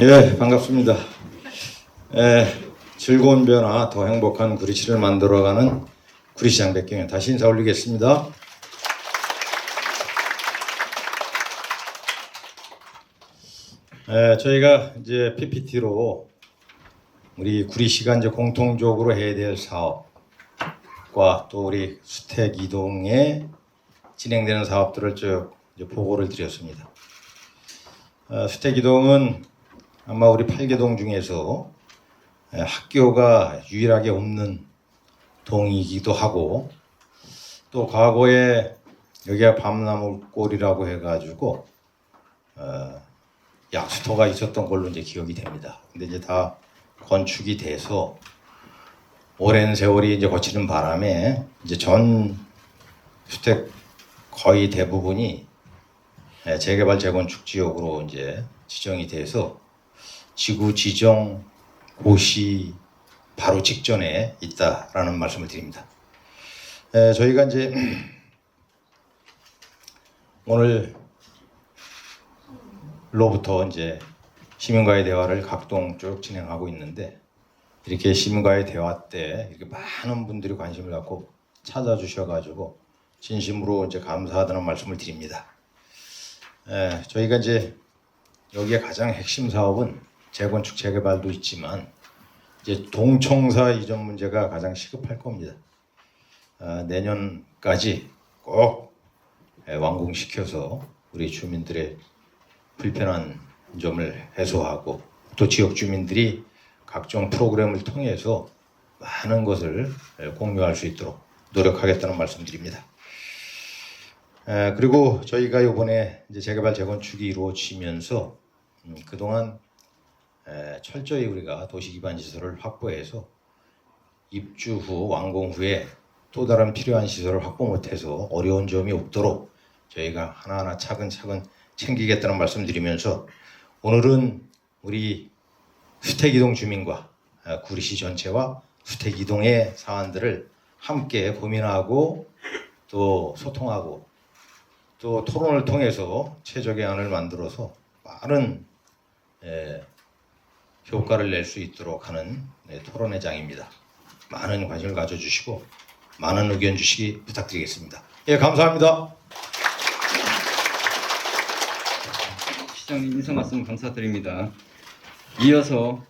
예, 반갑습니다. 예, 즐거운 변화, 더 행복한 구리시를 만들어가는 구리시장 백경현 다시 인사 올리겠습니다. 예, 저희가 이제 PPT로 우리 구리시가 이제 공통적으로 해야 될 사업과 또 우리 수택 이동에 진행되는 사업들을 쭉 보고를 드렸습니다. 어, 수택 이동은 아마 우리 팔계동 중에서 에, 학교가 유일하게 없는 동이기도 하고 또 과거에 여기가 밤나무골이라고 해가지고 어, 약수터가 있었던 걸로 이제 기억이 됩니다. 근데 이제 다 건축이 돼서 오랜 세월이 이제 거치는 바람에 이제 전 주택 거의 대부분이 예, 재개발 재건축 지역으로 이제 지정이 돼서 지구 지정 고시 바로 직전에 있다라는 말씀을 드립니다. 에, 저희가 이제 오늘 로부터 이제 시민과의 대화를 각동 쭉 진행하고 있는데 이렇게 시민과의 대화 때 이렇게 많은 분들이 관심을 갖고 찾아주셔가지고 진심으로 이제 감사하다는 말씀을 드립니다. 에, 저희가 이제 여기에 가장 핵심 사업은 재건축 재개발도 있지만 이제 동청사 이전 문제가 가장 시급할 겁니다. 아, 내년까지 꼭 에, 완공시켜서 우리 주민들의 불편한 점을 해소하고 또 지역 주민들이 각종 프로그램을 통해서 많은 것을 에, 공유할 수 있도록 노력하겠다는 말씀드립니다. 에, 그리고 저희가 이번에 재개발 재건축이 이루어지면서 음, 그동안 에, 철저히 우리가 도시 기반 시설을 확보해서 입주 후 완공 후에 또 다른 필요한 시설을 확보 못해서 어려운 점이 없도록 저희가 하나하나 차근차근 챙기겠다는 말씀드리면서 오늘은 우리 수택이동 주민과 아, 구리시 전체와 수택이동의 사안들을 함께 고민하고 또 소통하고 또 토론을 통해서 최적의 안을 만들어서 빠른 에, 효과를 낼 수 있도록 하는 네, 토론회 장입니다. 많은 관심을 가져주시고 많은 의견 주시기 부탁드리겠습니다. 예, 감사합니다. 시장님 인사 말씀 감사드립니다. 이어서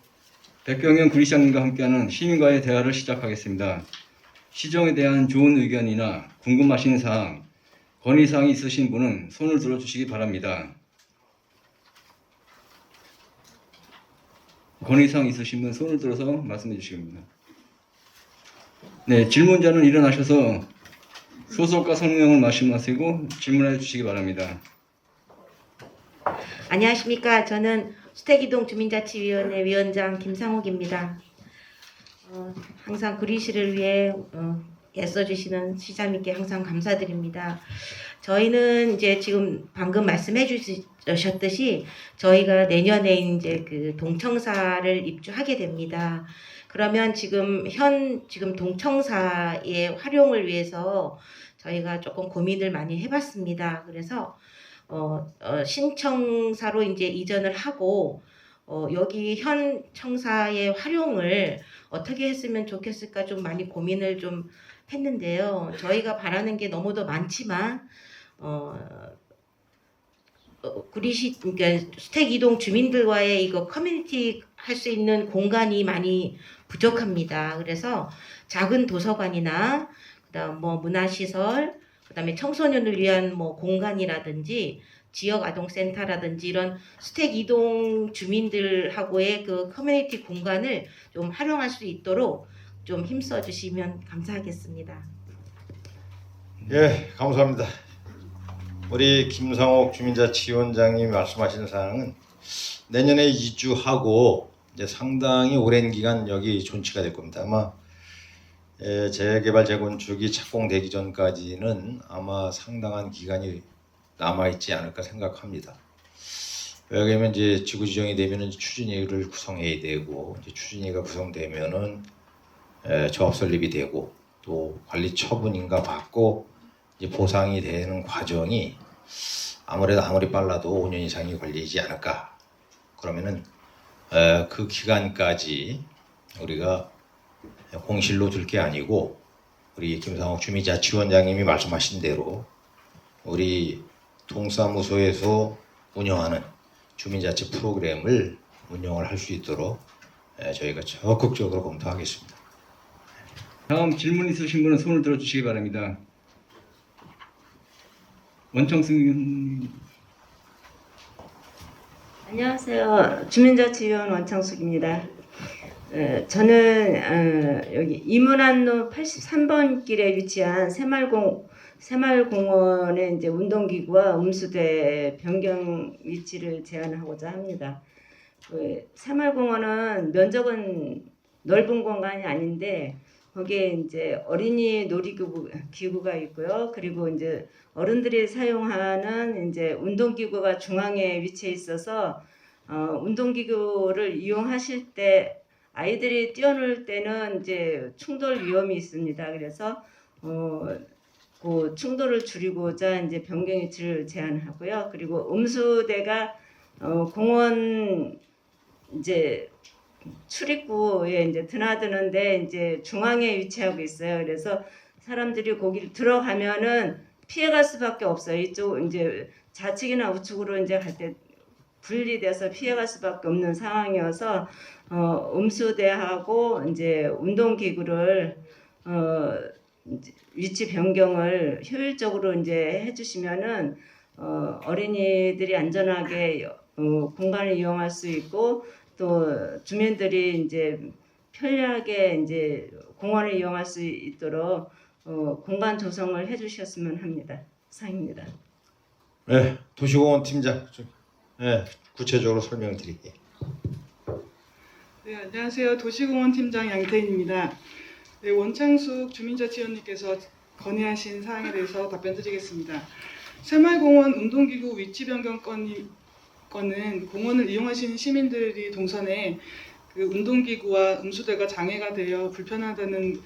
백경현 구리시장님과 함께하는 시민과의 대화를 시작하겠습니다. 시정에 대한 좋은 의견이나 궁금하신 사항, 건의사항이 있으신 분은 손을 들어주시기 바랍니다. 건의사항 있으신 분 손을 들어서 말씀해 주시기 바랍니다. 네, 질문자는 일어나셔서 소속과 성명을 말씀하시고 질문해 주시기 바랍니다. 안녕하십니까. 저는 수택이동 주민자치위원회 위원장 김상옥입니다. 어, 항상 구리시를 위해 어, 애써주시는 시장님께 항상 감사드립니다. 저희는 이제 지금 방금 말씀해 주 셨듯이 저희가 내년에 이제 그 동청사를 입주하게 됩니다. 그러면 지금 현 지금 동청사의 활용을 위해서 저희가 조금 고민을 많이 해봤습니다. 그래서 어, 어, 신청사로 이제 이전을 하고 어, 여기 현 청사의 활용을 어떻게 했으면 좋겠을까 좀 많이 고민을 좀 했는데요. 저희가 바라는 게 너무도 많지만 어, 어, 구리시 그러니까 수택 이동 주민들과의 이거 커뮤니티 할 수 있는 공간이 많이 부족합니다. 그래서 작은 도서관이나 그다음 뭐 문화시설 그다음에 청소년을 위한 뭐 공간이라든지 지역 아동센터라든지 이런 수택 이동 주민들하고의 그 커뮤니티 공간을 좀 활용할 수 있도록 좀 힘써 주시면 감사하겠습니다. 예, 감사합니다. 우리 김상옥 주민자치위원장님이 말씀하신 사항은 내년에 이주하고 이제 상당히 오랜 기간 여기 존치가 될 겁니다. 아마 예, 재개발 재건축이 착공되기 전까지는 아마 상당한 기간이 남아 있지 않을까 생각합니다. 왜냐하면 이제 지구 지정이 되면은 추진위를 구성해야 되고 추진위가 구성되면은 에, 조합 설립이 되고 또 관리 처분인가 받고 보상이 되는 과정이 아무래도 아무리 빨라도 5년 이상이 걸리지 않을까. 그러면은 에, 그 기간까지 우리가 공실로 둘 게 아니고 우리 김상욱 주민자치원장님이 말씀하신 대로 우리 동사무소에서 운영하는 주민자치 프로그램을 운영을 할 수 있도록 에, 저희가 적극적으로 검토하겠습니다. 다음 질문 있으신 분은 손을 들어주시기 바랍니다. 원청승. 안녕하세요. 주민자치위원 원창숙입니다. 어, 저는 어, 여기 이문안로 83번 길에 위치한 새말공 새말공원의 이제 운동기구와 음수대 변경 위치를 제안하고자 합니다. 그 새말공원은 면적은 넓은 공간이 아닌데 거기에 이제 어린이 놀이기구 기구가 있고요. 그리고 이제 어른들이 사용하는 이제 운동기구가 중앙에 위치해 있어서 어, 운동기구를 이용하실 때 아이들이 뛰어놀 때는 이제 충돌 위험이 있습니다. 그래서 어, 그 충돌을 줄이고자 이제 변경 위치를 제안하고요. 그리고 음수대가 어, 공원 이제 출입구에 이제 드나드는데 이제 중앙에 위치하고 있어요. 그래서 사람들이 거기를 들어가면은 피해갈 수밖에 없어요. 이쪽 이제 좌측이나 우측으로 이제 갈 때 분리돼서 피해갈 수밖에 없는 상황이어서 어, 음수대하고 이제 운동기구를 어, 이제 위치 변경을 효율적으로 이제 해주시면은 어, 어린이들이 안전하게 어, 공간을 이용할 수 있고 또 주민들이 이제 편리하게 이제 공원을 이용할 수 있도록 어, 공간 조성을 해주셨으면 합니다. 상입니다. 네, 도시공원 팀장, 좀, 네, 구체적으로 설명드릴게요. 네, 안녕하세요. 도시공원 팀장 양태인입니다. 네, 원창숙 주민자치위원님께서 건의하신 사항에 대해서 답변드리겠습니다. 새마을공원 운동기구 위치 변경 건이, 건은 공원을 이용하시는 시민들이 동선에 그 운동기구와 음수대가 장애가 되어 불편하다는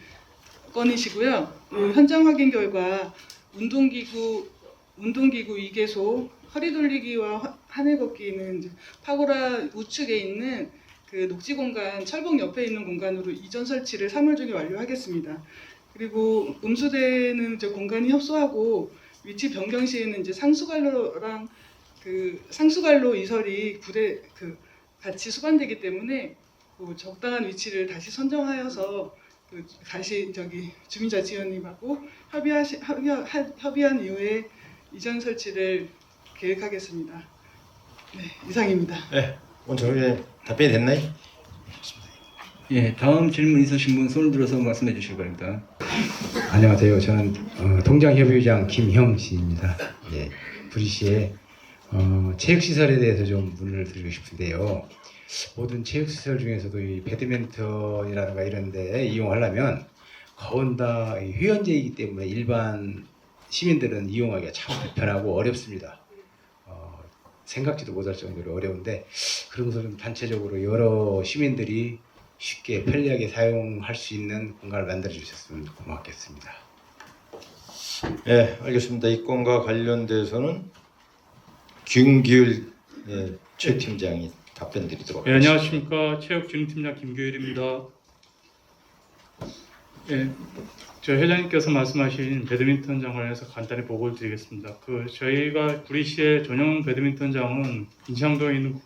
건이시고요. 그 현장 확인 결과 운동기구 운동기구 2개소 허리 돌리기와 화- 하늘 걷기는 파고라 우측에 있는 그 녹지 공간 철봉 옆에 있는 공간으로 이전 설치를 3월 중에 완료하겠습니다. 그리고 음수대는 이제 공간이 협소하고 위치 변경 시에는 이제 상수관로랑 그 상수관로 이설이 부대 그 같이 수반되기 때문에 그 적당한 위치를 다시 선정하여서 그 다시 저기 주민자치위원님하고 협의하시 협의 협의한 이후에 이전 설치를 계획하겠습니다. 네 이상입니다. 네, 원장님 답변이 됐나요? 예, 다음 질문 있으신 분 손을 들어서 말씀해 주시기 바랍니다. 안녕하세요. 저는 어, 동장협의회장 김형식입니다. 예, 부리시의 어, 체육시설에 대해서 좀 문을 드리고 싶은데요. 모든 체육시설 중에서도 이 배드민턴이라든가 이런 데 이용하려면 거의 다 회원제이기 때문에 일반 시민들은 이용하기가 참 불편하고 어렵습니다. 어, 생각지도 못할 정도로 어려운데 것을 좀 단체적으로 여러 시민들이 쉽게 편리하게 사용할 수 있는 공간을 만들어 주셨으면 고맙겠습니다. 네, 알겠습니다. 이 건과 관련돼서는 김규일 예, 최 팀장이 답변 드리도록 예, 하겠습니다. 안녕하십니까 체육진흥팀장 김규일입니다. 예, 저 회장님께서 말씀하신 배드민턴장 관련해서 간단히 보고를 드리겠습니다. 그 저희가 구리시의 전용 배드민턴장은 인창동에 있는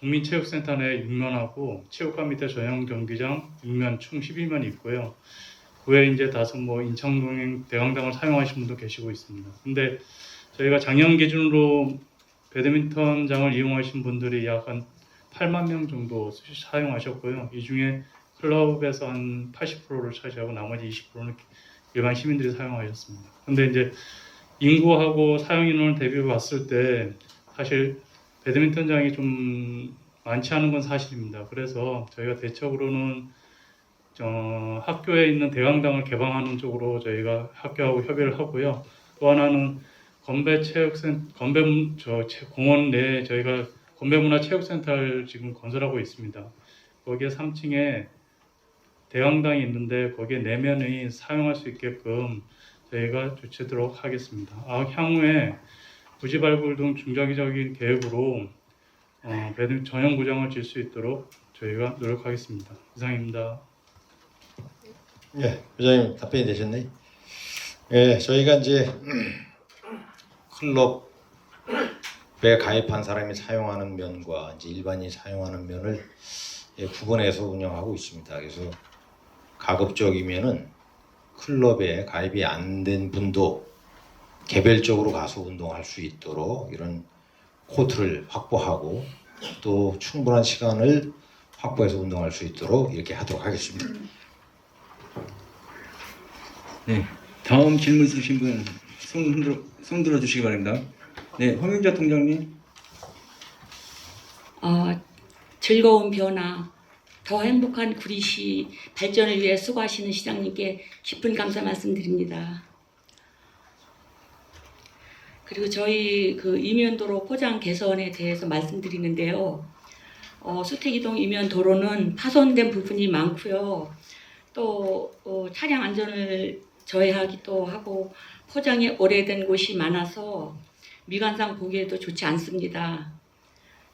국민체육센터 내 6면하고 체육관 밑에 전용 경기장 6면 총 12면 있고요. 그 외에 이제 다섯 뭐 인창동 대강당을 사용하시는 분도 계시고 있습니다. 근데 저희가 작년 기준으로 배드민턴장을 이용하신 분들이 약 한 8만 명 정도 쓰- 사용하셨고요. 이 중에 클럽에서 한 80%를 차지하고 나머지 20%는 일반 시민들이 사용하셨습니다. 근데 이제 인구하고 사용 인원을 대비해 봤을 때 사실 배드민턴장이 좀 많지 않은 건 사실입니다. 그래서 저희가 대책으로는 어, 학교에 있는 대강당을 개방하는 쪽으로 저희가 학교하고 협의를 하고요. 또 하나는 건배 체육센 건배 문- 저 체- 공원 내에 저희가 건배문화 체육센터를 지금 건설하고 있습니다. 거기에 3층에 대강당이 있는데 거기에 내면이 사용할 수 있게끔 저희가 조치하도록 하겠습니다. 아, 향후에 부지 발굴 등 중장기적인 계획으로 어, 전용 구장을 질 수 있도록 저희가 노력하겠습니다. 이상입니다. 예, 부장님 답변이 되셨네. 예, 저희가 이제 클럽에 가입한 사람이 사용하는 면과 이제 일반인이 사용하는 면을 예, 구분해서 운영하고 있습니다. 그래서 가급적이면은 클럽에 가입이 안 된 분도 개별적으로 가서 운동할 수 있도록 이런 코트를 확보하고 또 충분한 시간을 확보해서 운동할 수 있도록 이렇게 하도록 하겠습니다. 네. 다음 질문 있으신 분 손 흔들어 손 들어 주시기 바랍니다. 네, 황윤자 통장님. 어, 즐거운 변화, 더 행복한 구리시 발전을 위해 수고하시는 시장님께 깊은 감사 말씀드립니다. 그리고 저희 그 이면도로 포장 개선에 대해서 말씀드리는데요. 어, 수택이동 이면도로는 파손된 부분이 많고요. 또 어, 차량 안전을 저해하기도 하고 포장이 오래된 곳이 많아서 미관상 보기에도 좋지 않습니다.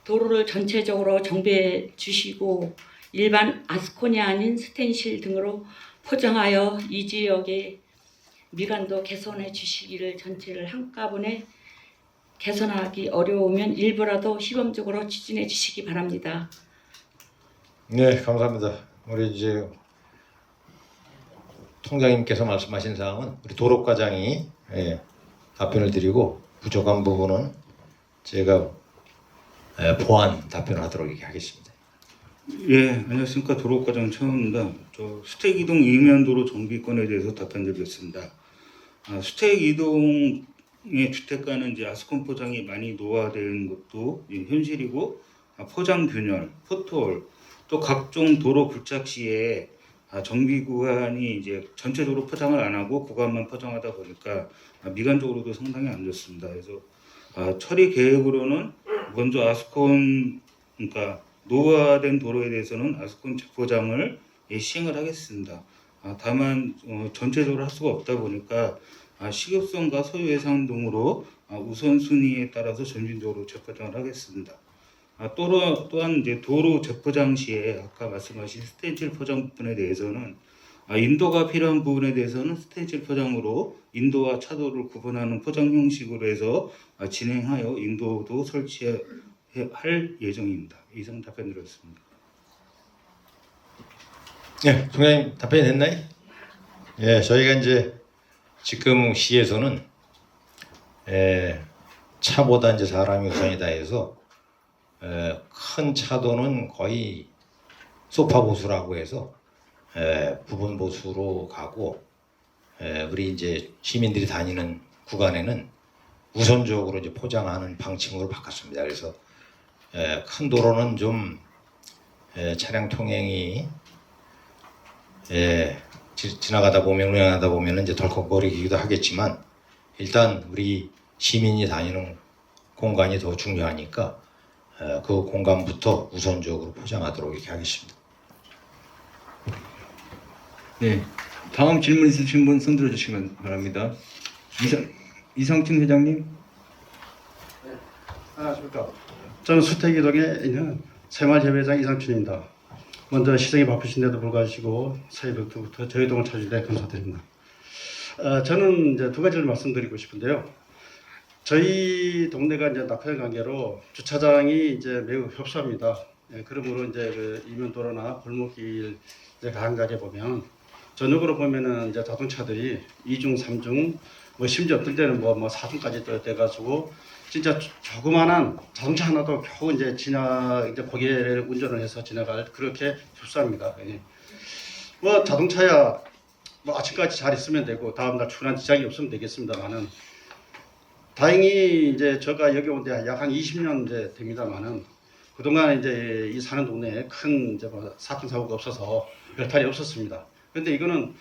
도로를 전체적으로 정비해 주시고 일반 아스콘이 아닌 스텐실 등으로 포장하여 이 지역의 미관도 개선해 주시기를 전체를 한꺼번에 개선하기 어려우면 일부라도 시범적으로 추진해 주시기 바랍니다. 네, 감사합니다. 우리 이제 통장님께서 말씀하신 사항은 우리 도로과장이 예, 답변을 드리고 부족한 부분은 제가 예, 보완 답변을 하도록 하겠습니다. 예, 안녕하십니까 도로과장 최원입니다. 저 수택 이동 이면도로 정비권에 대해서 답변드리겠습니다. 아, 수택 이동의 주택가는 이제 아스콘 포장이 많이 노화된 것도 이 현실이고 아, 포장 균열, 포토홀, 또 각종 도로 굴착 시에 아, 정비 구간이 이제 전체적으로 포장을 안 하고 구간만 포장하다 보니까 아, 미관적으로도 상당히 안 좋습니다. 그래서 아, 처리 계획으로는 먼저 아스콘 그러니까 노화된 도로에 대해서는 아스콘 재포장을 예, 시행을 하겠습니다. 아, 다만 어, 전체적으로 할 수가 없다 보니까 아, 식입성과 소유 예산 등으로 아, 우선순위에 따라서 점진적으로 재포장을 하겠습니다. 아, 또한, 또한 이제 도로 재포장 시에 아까 말씀하신 스테인실 포장 부분에 대해서는 아, 인도가 필요한 부분에 대해서는 스테인실 포장으로 인도와 차도를 구분하는 포장 형식으로 해서 아, 진행하여 인도도 설치할 예정입니다. 이상 답변 드렸습니다. 예, 통장님 답변이 됐나요? 예, 저희가 이제 지금 시에서는 예, 차보다 이제 사람이 우선이다 해서 예, 큰 차도는 거의 소파 보수라고 해서 예, 부분 보수로 가고 예, 우리 이제 시민들이 다니는 구간에는 우선적으로 이제 포장하는 방침으로 바꿨습니다. 그래서 예, 큰 도로는 좀 예, 차량 통행이 예, 지, 지나가다 보면 운행하다 보면 이제 덜컥거리기도 하겠지만 일단 우리 시민이 다니는 공간이 더 중요하니까 어, 그 공간부터 우선적으로 포장하도록 이렇게 하겠습니다. 네. 다음 질문 있으신 분 손 들어 주시기 바랍니다. 이상 이상춘 회장님. 안녕하십니까. 저는 수태기동에 있는 새마을협회장 이상춘입니다. 먼저 시정이 바쁘신데도 불구하고 새벽부터 저희 동을 찾으시대 감사드립니다. 어, 저는 이제 두 가지를 말씀드리고 싶은데요. 저희 동네가 이제 낙하산 관계로 주차장이 이제 매우 협소합니다. 예, 그러므로 이제 그 이면도로나 골목길 이제 가한가게 보면 저녁으로 보면은 이제 자동차들이 2중, 3중, 뭐 심지어 어떨 때는 뭐, 뭐 4중까지 또 돼가지고 진짜 조- 조그만한 자동차 하나도 겨우 이제 지나 이제 고개를 운전을 해서 지나갈 그렇게 협소합니다. 예. 뭐 자동차야 뭐 아침까지 잘 있으면 되고 다음 날 출근한 지장이 없으면 되겠습니다만은 다행히 이제 제가 여기 온데약한 20년 이제 됩니다만은 그동안 이제 이 사는 동네에 큰 이제 뭐 사건 사고가 없어서 별탈이 없었습니다. 근데 이거는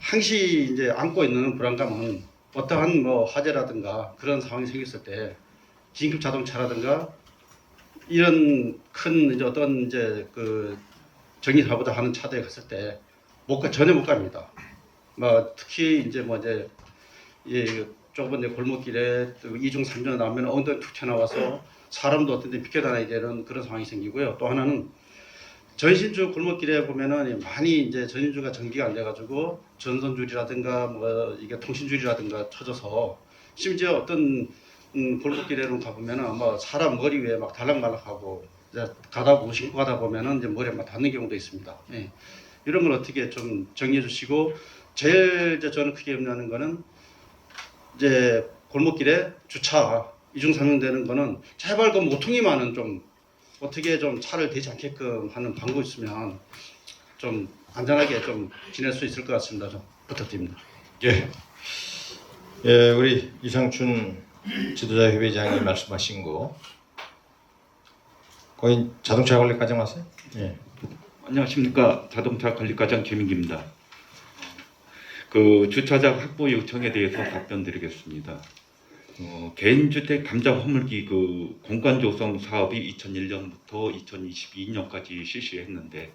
항시 이제 안고 있는 불안감은 어떠한 뭐 화재라든가 그런 상황이 생겼을 때 긴급 자동차라든가 이런 큰 이제 어떤 이제 그 정리사보다 하는 차도에 갔을 때 못 가, 전혀 못 갑니다. 뭐 특히 이제 뭐 이제 예, 좁은 이제 골목길에 또 이중 삼중 나오면 엉덩이 툭 튀어나와서 사람도 어떤 데 비켜다니게 되는 그런 상황이 생기고요. 또 하나는 전신주 골목길에 보면은 많이 이제 전신주가 전기가 안 돼가지고 전선줄이라든가 뭐 이게 통신줄이라든가 쳐져서 심지어 어떤 음, 골목길에는 가보면은 아마 사람 머리 위에 막 달락말락하고 이제 가다 보고 신고 가다 보면은 이제 머리에 막 닿는 경우도 있습니다. 예. 이런 걸 어떻게 좀 정리해 주시고 제일 이제 저는 크게 염려하는 거는 이제 골목길에 주차 이중 상용되는 거는 제발 그 모퉁이 많은 좀 어떻게 좀 차를 대지 않게끔 하는 방법이 있으면 좀 안전하게 좀 지낼 수 있을 것 같습니다. 좀 부탁드립니다. 예. 예, 우리 이상춘 지도자 협의장이 말씀하신 거 거의 자동차 관리까지 왔어요? 예. 안녕하십니까 자동차 관리 과장 김인기입니다. 그 주차장 확보 요청에 대해서 답변드리겠습니다. 어, 개인주택 감정 허물기 그 공간 조성 사업이 2001년부터 2022년까지 실시했는데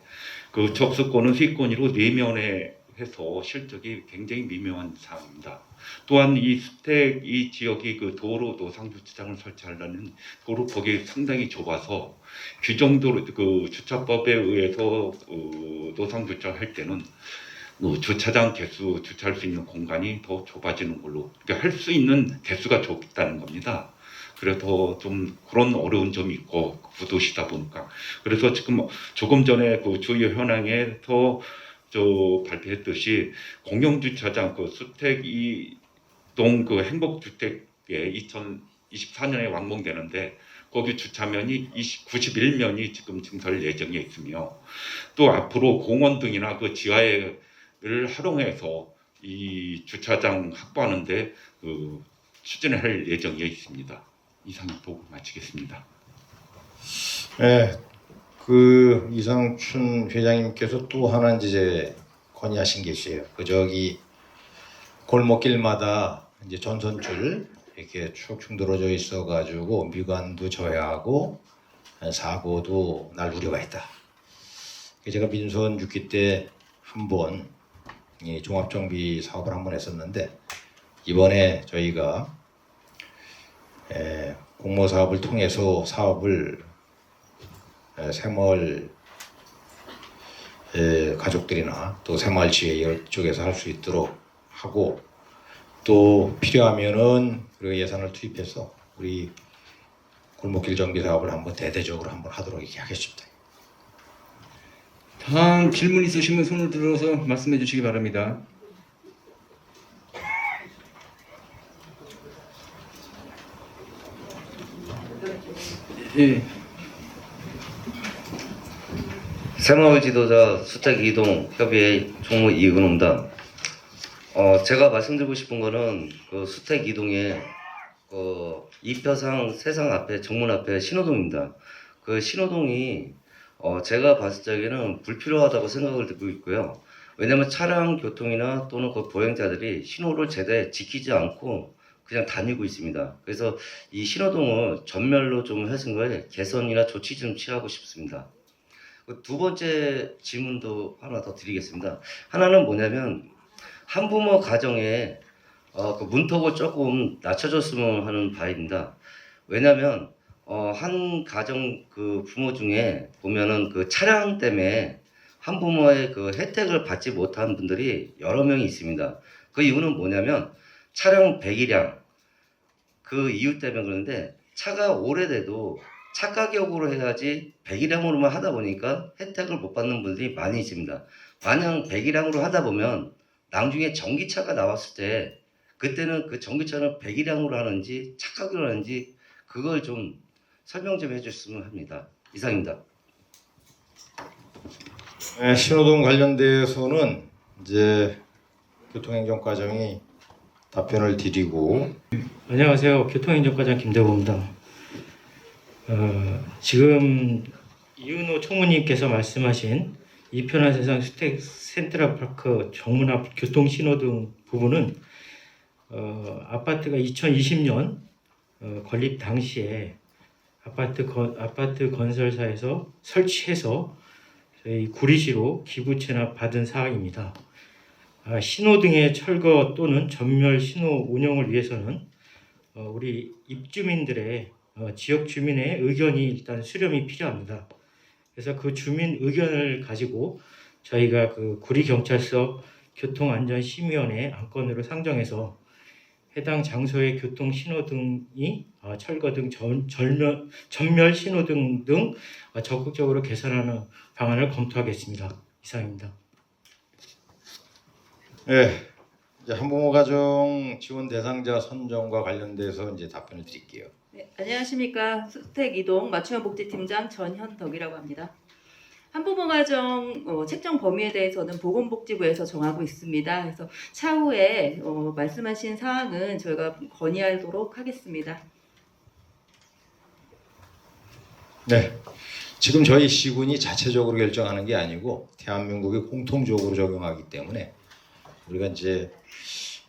그 접수권은 수익권으로 내면에 해서 실적이 굉장히 미묘한 상황입니다. 또한 이 주택 이 지역이 그 도로 노상 주차장을 설치하려는 도로 폭이 상당히 좁아서 규정도로 그 주차법에 의해서 어, 노상 주차할 때는 뭐 주차장 개수 주차할 수 있는 공간이 더 좁아지는 걸로 그러니까 할 수 있는 개수가 적다는 겁니다. 그래서 좀 그런 어려운 점이 있고 구도시다 보니까 그래서 지금 조금 전에 그 주요 현황에서 저 발표했듯이 공영 주차장 그 수택 이동 그 행복 주택에 2024년에 완공되는데 거기 주차면이 20, 91면이 지금 증설 예정에 있으며 또 앞으로 공원 등이나 그 지하를 활용해서 이 주차장 확보하는데 그 추진을 할 예정에 있습니다. 이상 보고 마치겠습니다. 예, 그 이상춘 회장님께서 또 하나 이제 건의하신 게 있어요. 그 저기 골목길마다 이제 전선줄 이렇게 축축 늘어져 있어가지고 미관도 저해하고 사고도 날 우려가 있다. 제가 민선 6기 때 한번 이 종합정비 사업을 한번 했었는데 이번에 저희가 에, 공모 사업을 통해서 사업을 에, 새마을 에, 가족들이나 또 새마을 지회 쪽에서 할 수 있도록 하고 또 필요하면은 그 예산을 투입해서 우리 골목길 정비 사업을 한번 대대적으로 한번 하도록 이렇게 하겠습니다. 다음 질문 있으시면 손을 들어서 말씀해 주시기 바랍니다. 예, 새마을 지도자 수택 이동 협의회 총무 이근호입니다. 어, 제가 말씀드리고 싶은 거는 그 수택 이동에 그 이표상 세상 앞에 정문 앞에 신호동입니다. 그 신호동이 어, 제가 봤을 적에는 불필요하다고 생각을 듣고 있고요. 왜냐면 차량 교통이나 또는 그 보행자들이 신호를 제대로 지키지 않고 그냥 다니고 있습니다. 그래서 이 신호동을 전멸로 좀 해서 거에 개선이나 조치 좀 취하고 싶습니다. 그두 번째 질문도 하나 더 드리겠습니다. 하나는 뭐냐면 한부모 가정에 어, 그 문턱을 조금 낮춰줬으면 하는 바입니다. 왜냐하면 어, 한 가정 그 부모 중에 보면은 그 차량 때문에 한 부모의 그 혜택을 받지 못한 분들이 여러 명이 있습니다. 그 이유는 뭐냐면 차량 배기량 그 이유 때문에 그러는데 차가 오래돼도 차 가격으로 해야지 배기량으로만 하다 보니까 혜택을 못 받는 분들이 많이 있습니다. 만약 배기량으로 하다 보면 나중에 전기차가 나왔을 때 그때는 그 전기차는 배기량으로 하는지 차 가격으로 하는지 그걸 좀 설명 좀 해주셨으면 합니다. 이상입니다. 네, 신호등 관련돼서는 이제 교통행정과장이 답변을 드리고 안녕하세요. 교통행정과장 김대호입니다. 어, 지금 이은호 총무님께서 말씀하신 이편한 세상 스택 센트럴파크 정문 앞 교통 신호등 부분은 어, 아파트가 2020년 어, 건립 당시에 아파트 건, 아파트 건설사에서 설치해서 저희 구리시로 기부 체납 받은 사항입니다. 아, 신호 등의 철거 또는 전멸 신호 운영을 위해서는 어, 우리 입주민들의 어, 지역 주민의 의견이 일단 수렴이 필요합니다. 그래서 그 주민 의견을 가지고 저희가 그 구리 경찰서 교통안전심의원회 안건으로 상정해서 해당 장소의 교통 신호등이 어, 철거 등 전, 절멸, 전멸 신호등 등 어, 적극적으로 개선하는 방안을 검토하겠습니다. 이상입니다. 예, 이제 한부모 가정 지원 대상자 선정과 관련돼서 이제 답변을 드릴게요. 네, 안녕하십니까 수택 이동 맞춤형 복지팀장 전현덕이라고 합니다. 한부모 가정 어, 책정 범위에 대해서는 보건복지부에서 정하고 있습니다. 그래서 차후에 어, 말씀하신 사항은 저희가 건의하도록 하겠습니다. 네. 지금 저희 시군이 자체적으로 결정하는 게 아니고 대한민국이 공통적으로 적용하기 때문에 우리가 이제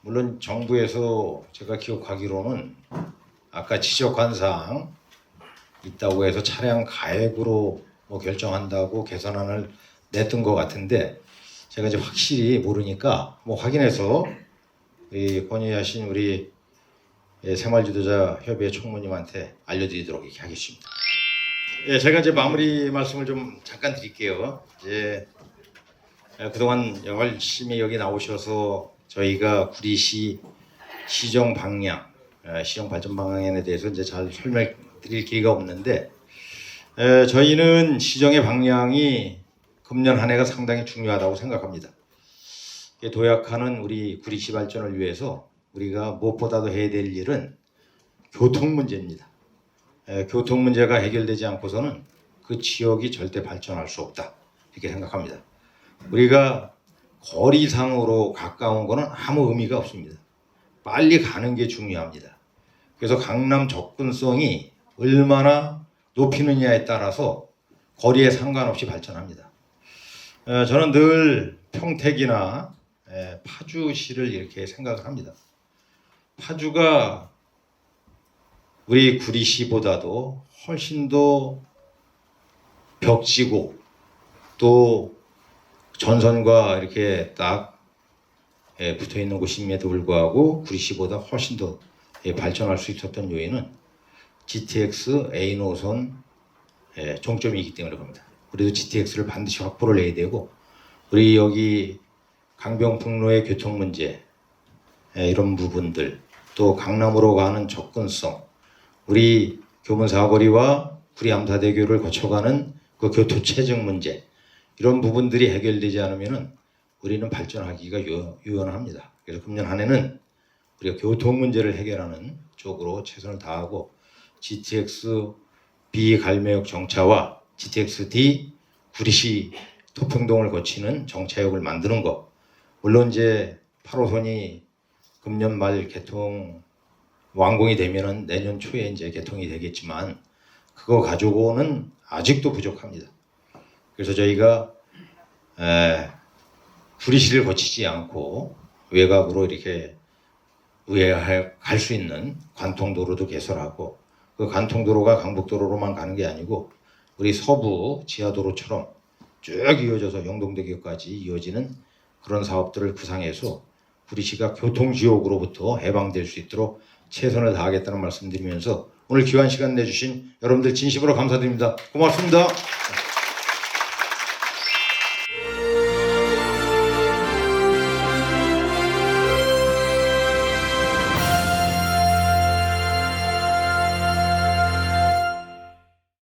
물론 정부에서 제가 기억하기로는 아까 지적한 사항 있다고 해서 차량 가액으로 뭐 결정한다고 개선안을 냈던 것 같은데 제가 이제 확실히 모르니까 뭐 확인해서 이 건의하신 우리 예, 생활지도자 협의회 총무님한테 알려드리도록 이렇게 하겠습니다. 예, 제가 이제 마무리 말씀을 좀 잠깐 드릴게요. 이제 예, 그동안 열심히 여기 나오셔서 저희가 구리시 시정 방향, 예, 시정 발전 방향에 대해서 이제 잘 설명드릴 기회가 없는데 에, 저희는 시정의 방향이 금년 한 해가 상당히 중요하다고 생각합니다. 도약하는 우리 구리시 발전을 위해서 우리가 무엇보다도 해야 될 일은 교통 문제입니다. 에, 교통 문제가 해결되지 않고서는 그 지역이 절대 발전할 수 없다 이렇게 생각합니다. 우리가 거리상으로 가까운 거는 아무 의미가 없습니다. 빨리 가는 게 중요합니다. 그래서 강남 접근성이 얼마나 높이느냐에 따라서 거리에 상관없이 발전합니다. 어, 저는 늘 평택이나 에, 파주시를 이렇게 생각을 합니다. 파주가 우리 구리시보다도 훨씬 더 벽지고 또 전선과 이렇게 딱 예, 붙어 있는 곳임에도 불구하고 구리시보다 훨씬 더 예, 발전할 수 있었던 요인은 GTX A 노선 예, 종점이기 때문에 그럽니다. 우리도 GTX를 반드시 확보를 해야 되고 우리 여기 강병북로의 교통 문제 예, 이런 부분들 또 강남으로 가는 접근성 우리 교문 사거리와 구리 암사대교를 거쳐가는 그 교토 체증 문제 이런 부분들이 해결되지 않으면은 우리는 발전하기가 유, 유연합니다. 그래서 금년 한 해는 우리가 교통 문제를 해결하는 쪽으로 최선을 다하고 GTX B 갈매역 정차와 GTX D 구리시 토평동을 거치는 정차역을 만드는 것. 물론 이제 8호선이 금년 말 개통 완공이 되면은 내년 초에 이제 개통이 되겠지만 그거 가지고는 아직도 부족합니다. 그래서 저희가 에, 구리시를 거치지 않고 외곽으로 이렇게 우회할 수 있는 관통도로도 개설하고 그 관통도로가 강북도로로만 가는 게 아니고 우리 서부 지하도로처럼 쭉 이어져서 영동대교까지 이어지는 그런 사업들을 구상해서 구리시가 교통지옥으로부터 해방될 수 있도록 최선을 다하겠다는 말씀드리면서 오늘 귀한 시간 내주신 여러분들 진심으로 감사드립니다. 고맙습니다.